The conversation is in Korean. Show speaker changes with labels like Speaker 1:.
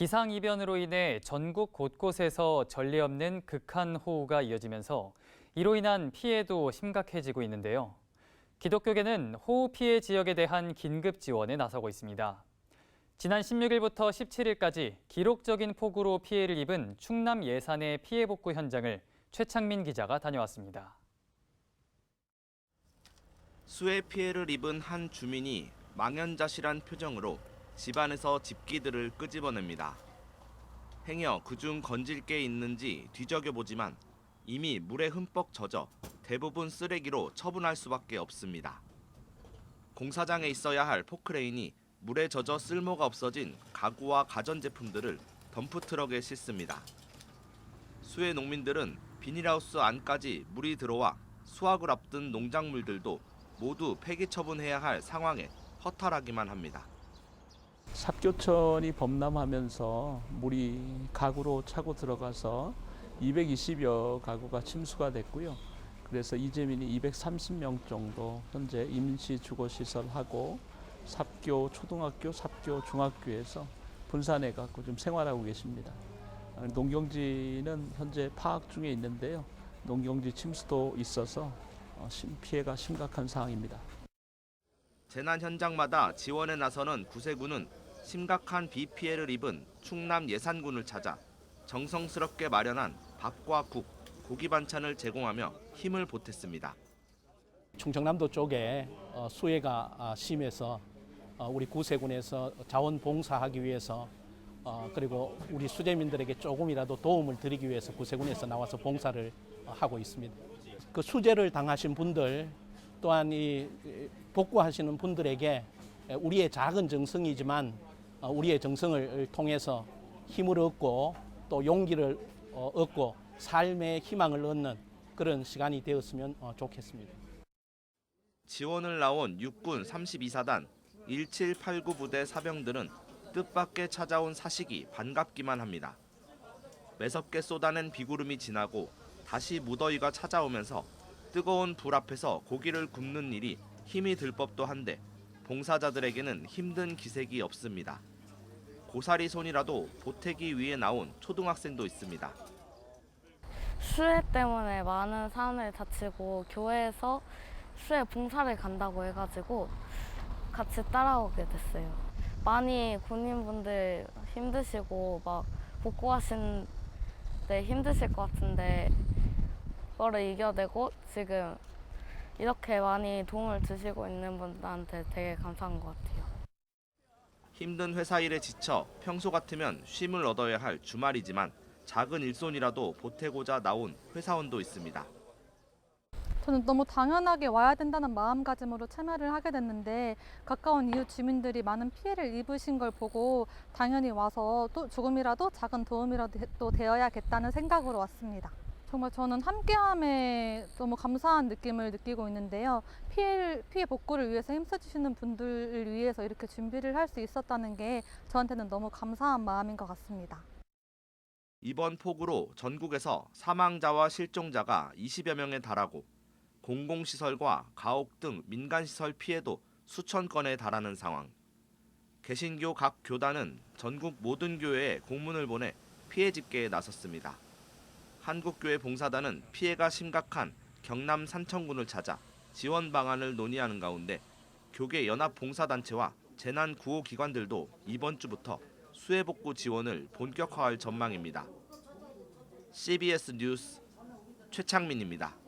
Speaker 1: 기상이변으로 인해 전국 곳곳에서 전례 없는 극한 호우가 이어지면서 이로 인한 피해도 심각해지고 있는데요. 기독교계는 호우 피해 지역에 대한 긴급 지원에 나서고 있습니다. 지난 16일부터 17일까지 기록적인 폭우로 피해를 입은 충남 예산의 피해 복구 현장을 최창민 기자가 다녀왔습니다.
Speaker 2: 수해 피해를 입은 한 주민이 망연자실한 표정으로 집안에서 집기들을 끄집어냅니다. 행여 그중 건질 게 있는지 뒤적여 보지만 이미 물에 흠뻑 젖어 대부분 쓰레기로 처분할 수밖에 없습니다. 공사장에 있어야 할 포크레인이 물에 젖어 쓸모가 없어진 가구와 가전제품들을 덤프트럭에 싣습니다. 수해 농민들은 비닐하우스 안까지 물이 들어와 수확을 앞둔 농작물들도 모두 폐기 처분해야 할 상황에 허탈하기만 합니다.
Speaker 3: 삽교천이 범람하면서 물이 가구로 차고 들어가서 220여 가구가 침수가 됐고요. 그래서 이재민이 230명 정도 현재 임시 주거 시설하고 삽교 초등학교, 삽교 중학교에서 분산해 갖고 좀 생활하고 계십니다. 아, 농경지는 현재 파악 중에 있는데요. 농경지 침수도 있어서 어, 심- 피해가 심각한 상황입니다.
Speaker 2: 재난 현장마다 지원에 나서는 구세군은 심각한 비 피해를 입은 충남 예산군을 찾아 정성스럽게 마련한 밥과 국, 고기 반찬을 제공하며 힘을 보탰습니다.
Speaker 4: 충청남도 쪽에 어, 수해가 아, 심해서 어, 우리 구세군에서 자원봉사하기 위해서 어, 그리고 우리 수재민들에게 조금이라도 도움을 드리기 위해서 구세군에서 나와서 봉사를 어, 하고 있습니다. 그 수재를 당하신 분들 또한 이이 복구하시는 분들에게 우리의 작은 정성이지만 어, 우리의 정성을 통해서 힘을 얻고 또 용기를 어, 얻고 삶의 희망을 얻는 그런 시간이 되었으면 어, 좋겠습니다.
Speaker 2: 지원을 나온 육군 32사단 1789 부대 사병들은 뜻밖의 찾아온 사식이 반갑기만 합니다. 매섭게 쏟아낸 비구름이 지나고 다시 무더위가 찾아오면서 뜨거운 불 앞에서 고기를 굽는 일이 힘이 들 법도 한데 봉사자들에게는 힘든 기색이 없습니다. 고사리 손이라도 보태기 위해 나온 초등학생도 있습니다.
Speaker 5: 수해 때문에 많은 사람들이 다치고 교회에서 수해 봉사를 간다고 해가지고 같이 따라오게 됐어요. 많이 군인분들 힘드시고 막 복구하시는데 힘드실 것 같은데 그 거를 이겨내고 지금 이렇게 많이 도움을 주시고 있는 분들한테 되게 감사한 것 같아요.
Speaker 2: 힘든 회사 일에 지쳐 평소 같으면 쉼을 얻어야 할 주말이지만 작은 일손이라도 보태고자 나온 회사원도 있습니다.
Speaker 6: 저는 너무 당연하게 와야 된다는 마음가짐으로 참여를 하게 됐는데 가까운 이웃 주민들이 많은 피해를 입으신 걸 보고 당연히 와서 또 조금이라도 작은 도움이라도 되- 되어야겠다는 생각으로 왔습니다. 정말 저는 함께함에 너무 감사한 느낌을 느끼고 있는데요. 피해, 피해 복구를 위해서 힘써주시는 분들을 위해서 이렇게 준비를 할 수 있었다는 게 저한테는 너무 감사한 마음인 것 같습니다.
Speaker 2: 이번 폭우로 전국에서 사망자와 실종자가 20여 명에 달하고 공공시설과 가옥 등 민간시설 피해도 수천 건에 달하는 상황. 개신교 각 교단은 전국 모든 교회에 공문을 보내 피해 집계에 나섰습니다. 한국교회 봉사단은 피해가 심각한 경남 산청군을 찾아 지원 방안을 논의하는 가운데 교계 연합 봉사단체와 재난 구호 기관들도 이번 주부터 수해 복구 지원을 본격화할 전망입니다. CBS 뉴스 최창민입니다.